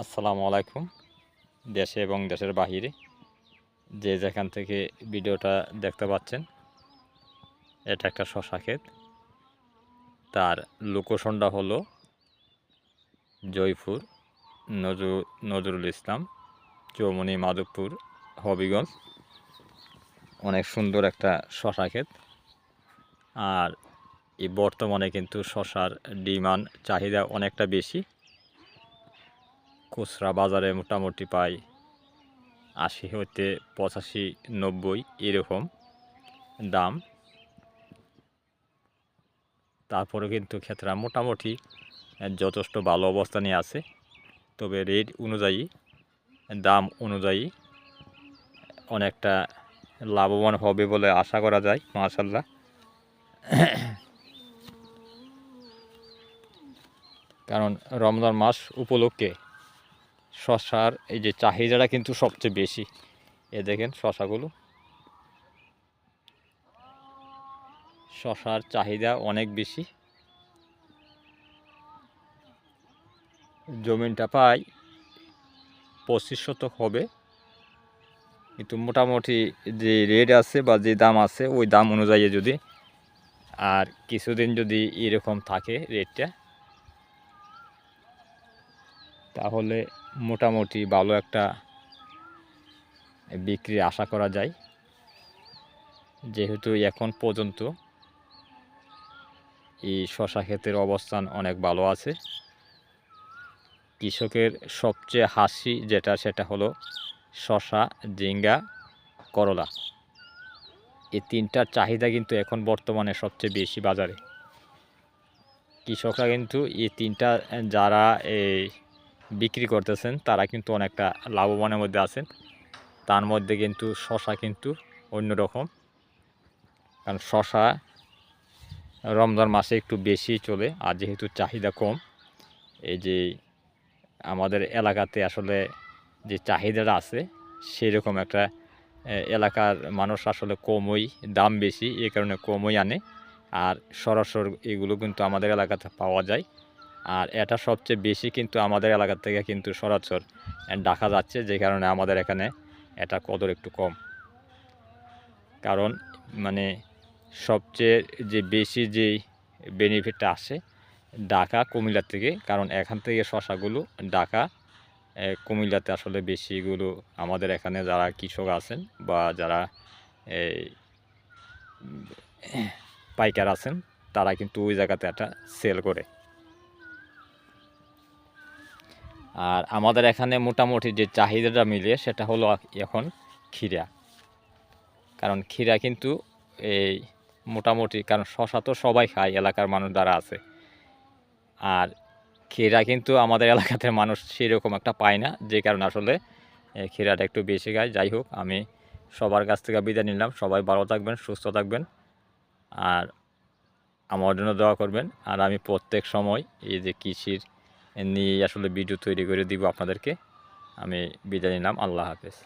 আসসালামু আলাইকুম, দেশে এবং দেশের বাহিরে যে যেখান থেকে ভিডিওটা দেখতে পাচ্ছেন, এটা একটা শশা ক্ষেত। তার লোকেশনটা হলো জয়পুর নজরু, নজরুল ইসলাম চৌমনি মাধবপুর, হবিগঞ্জ। অনেক সুন্দর একটা শশা ক্ষেত। আর এই বর্তমানে কিন্তু শশার ডিমান্ড, চাহিদা অনেকটা বেশি। খুচরা বাজারে মোটামুটি পাই আশি হতে পঁচাশি, নব্বই এরকম দাম। তারপরে কিন্তু ক্ষেত্রা মোটামুটি যথেষ্ট ভালো অবস্থানে আছে। তবে রেট অনুযায়ী, দাম অনুযায়ী অনেকটা লাভবান হবে বলে আশা করা যায় মাশাল্লাহ কারণ রমজান মাস উপলক্ষে শশার, এই যে চাহিদাটা কিন্তু সবচেয়ে বেশি। এ দেখেন শশাগুলো। শশার চাহিদা অনেক বেশি। জমিনটা পাই পঁচিশ শতক হবে। কিন্তু মোটামুটি যে রেট আছে বা যে দাম আছে, ওই দাম অনুযায়ী যদি আর কিছুদিন যদি এরকম থাকে রেটটা তাহলে মোটামুটি ভালো একটা বিক্রি আশা করা যায়। যেহেতু এখন পর্যন্ত এই শশা ক্ষেতের অবস্থান অনেক ভালো আছে। কৃষকের সবচেয়ে হাসি যেটা, সেটা হলো শশা জিঙ্গা করলা। এই তিনটার চাহিদা কিন্তু এখন বর্তমানে সবচেয়ে বেশি বাজারে। কৃষকরা কিন্তু এই তিনটা, যারা এই বিক্রি করতেছেন, তারা কিন্তু অনেকটা লাভবানের মধ্যে আছেন। তার মধ্যে কিন্তু শশা কিন্তু অন্যরকম। কারণ শশা রমজান মাসে একটু বেশি চলে, আর যেহেতু চাহিদা কম, এই যে আমাদের এলাকাতে আসলে যে চাহিদাটা আছে, সেরকম একটা এলাকার মানুষ আসলে কমই, দাম বেশি, এ কারণে কমই আনে। আর সরাসরি এগুলো কিন্তু আমাদের এলাকাতে পাওয়া যায়। আর এটা সবচেয়ে বেশি কিন্তু আমাদের এলাকার থেকে কিন্তু সরাসর ডাকা যাচ্ছে যে কারণে আমাদের এখানে এটা কদর একটু কম। কারণ মানে সবচেয়ে যে বেশি যে বেনিফিটটা আসে ঢাকা, কুমিল্লা থেকে, কারণ এখান থেকে শশাগুলো ঢাকা কুমিল্লাতে আসলে বেশিগুলো আমাদের এখানে যারা কৃষক আছেন বা যারা এই পাইকার আছেন, তারা কিন্তু ওই জায়গাতে একটা সেল করে। আর আমাদের এখানে মোটামুটি যে চাহিদাটা মিলে সেটা হলো এখন ক্ষীরা। কারণ ক্ষীরা কিন্তু এই মোটামুটি, কারণ শশা তো সবাই খায়, এলাকার মানুষ দ্বারা আছে। আর ক্ষীরা কিন্তু আমাদের এলাকাতে মানুষ সেরকম একটা পায় না, যে কারণে আসলে ক্ষীরাটা একটু বেশি খায়। যাই হোক, আমি সবার কাছ থেকে বিদায় নিলাম। সবাই ভালো থাকবেন, সুস্থ থাকবেন। আর আমার জন্য দোয়া করবেন। আর আমি প্রত্যেক সময় এই যে কৃষির নিয়ে আসলে ভিডিও তৈরি করে দিব আপনাদেরকে। আমি বিদায় নিলাম আল্লাহ হাফেজ।